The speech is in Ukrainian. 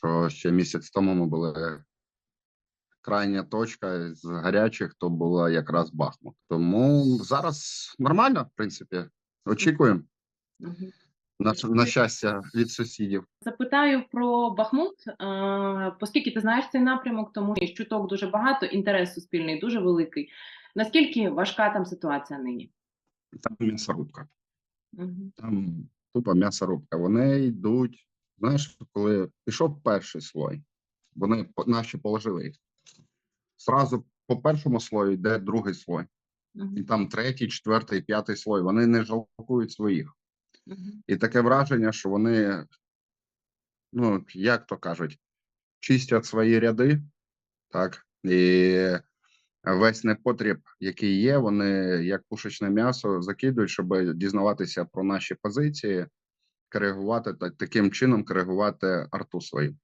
що ще місяць тому ми були крайня точка з гарячих, то була якраз Бахмут. Тому зараз нормально, в принципі. Очікуємо на, на щастя від сусідів. Запитаю про Бахмут, е, оскільки ти знаєш цей напрямок, тому що чуток дуже багато, інтерес суспільний дуже великий. Наскільки важка там ситуація нині? Там м'ясорубка. Мгм. Там тупо м'ясорубка. Вони йдуть. Знаєш, коли пішов перший слой, вони наші положили їх. Зразу по першому слою йде другий слой, і там третій, четвертий, п'ятий слой. Вони не жалкують своїх. Мгм. І таке враження, що вони, ну, як то кажуть, чистять свої ряди, так, і весь непотріб, який є, вони як пушечне м'ясо закидують, щоб дізнаватися про наші позиції, коригувати та таким чином коригувати арту свою.